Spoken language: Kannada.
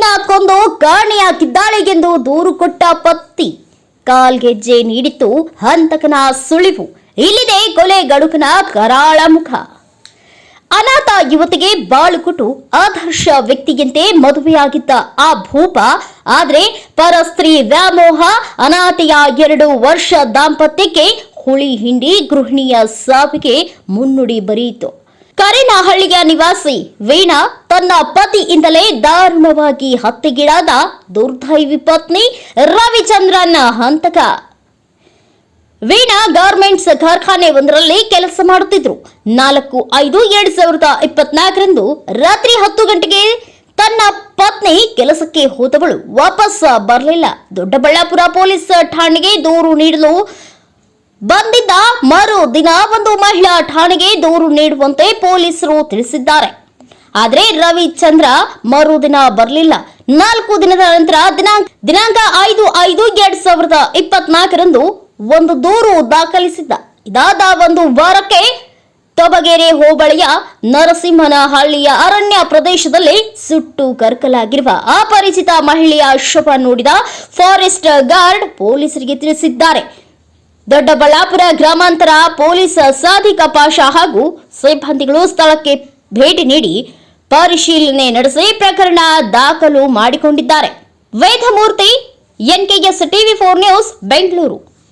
ಹೆಣ್ಣನ್ನ ಕೊಂದು ಎಂದು ದೂರು ಕೊಟ್ಟ ಪತ್ತಿ. ಕಾಲ್ಗೆಜ್ಜೆ ನೀಡಿತು ಹಂತಕನ ಸುಳಿವು. ಇಲ್ಲಿದೆ ಕೊಲೆ ಗಡುಕನ ಕರಾಳ ಮುಖ. ಅನಾಥ ಯುವತಿಗೆ ಬಾಳು ಕೊಟ್ಟು ಆದರ್ಶ ವ್ಯಕ್ತಿಯಂತೆ ಮದುವೆಯಾಗಿದ್ದ ಆ ಭೂಪ, ಆದ್ರೆ ಪರಸ್ತ್ರೀ ವ್ಯಾಮೋಹ, ಅನಾಥೆಯ ಎರಡು ವರ್ಷ ದಾಂಪತ್ಯಕ್ಕೆ ಹುಳಿ ಹಿಂಡಿ ಗೃಹಿಣಿಯ ಸಾವಿಗೆ ಮುನ್ನುಡಿ ಬರೆಯಿತು ಕರೇನಹಳ್ಳಿಯ ನಿವಾಸಿ ವೀಣಾ ತನ್ನ ಪತಿಯಿಂದಲೇ ದಾರುಣವಾಗಿ ಹತ್ಯೆಗೀಡಾದ ದುರ್ದೈವಿ ಪತ್ನಿ ರವಿಚಂದ್ರನ ಹಂತಕ. ವೀಣಾ ಗಾರ್ಮೆಂಟ್ಸ್ ಕಾರ್ಖಾನೆ ಒಂದರಲ್ಲಿ ಕೆಲಸ ಮಾಡುತ್ತಿದ್ರು. ನಾಲ್ಕು ಐದು ಎರಡ್ ಸಾವಿರದ ಇಪ್ಪತ್ನಾಲ್ಕರಂದು ರಾತ್ರಿ ಹತ್ತು ಗಂಟೆಗೆ ತನ್ನ ಪತ್ನಿ ಕೆಲಸಕ್ಕೆ ಹೋದವಳು ವಾಪಸ್ ಬರಲಿಲ್ಲ. ದೊಡ್ಡಬಳ್ಳಾಪುರ ಪೊಲೀಸ್ ಠಾಣೆಗೆ ದೂರು ನೀಡಲು ಬಂದಿದ್ದ ಮರು ದಿನ ಒಂದು ಮಹಿಳಾ ಠಾಣೆಗೆ ದೂರು ನೀಡುವಂತೆ ಪೊಲೀಸರು ತಿಳಿಸಿದ್ದಾರೆ. ಆದರೆ ರವಿಚಂದ್ರ ಮರುದಿನ ಬರಲಿಲ್ಲ. ನಾಲ್ಕು ದಿನದ ನಂತರ ದಿನಾಂಕ ದಿನಾಂಕ ಐದು ಐದು ಎರಡ್ ಸಾವಿರದ ಇಪ್ಪತ್ನಾಲ್ಕರಂದು ಒಂದು ದೂರು ದಾಖಲಿಸಿದ್ದ. ಇದಾದ ಒಂದು ವಾರಕ್ಕೆ ತೊಬಗೆರೆ ಹೋಬಳಿಯ ನರಸಿಂಹನಹಳ್ಳಿಯ ಅರಣ್ಯ ಪ್ರದೇಶದಲ್ಲಿ ಸುಟ್ಟು ಕರ್ಕಲಾಗಿರುವ ಅಪರಿಚಿತ ಮಹಿಳೆಯ ಶವ ನೋಡಿದ ಫಾರೆಸ್ಟ್ ಗಾರ್ಡ್ ಪೊಲೀಸರಿಗೆ ತಿಳಿಸಿದ್ದಾರೆ. ದೊಡ್ಡಬಳ್ಳಾಪುರ ಗ್ರಾಮಾಂತರ ಪೊಲೀಸ್ ಸಾಧಿಕ ಪಾಷಾ ಹಾಗೂ ಸಿಬ್ಬಂದಿಗಳು ಸ್ಥಳಕ್ಕೆ ಭೇಟಿ ನೀಡಿ ಪರಿಶೀಲನೆ ನಡೆಸಿ ಪ್ರಕರಣ ದಾಖಲು ಮಾಡಿಕೊಂಡಿದ್ದಾರೆ. Vedamurthy, NKS TV four news, Bengaluru.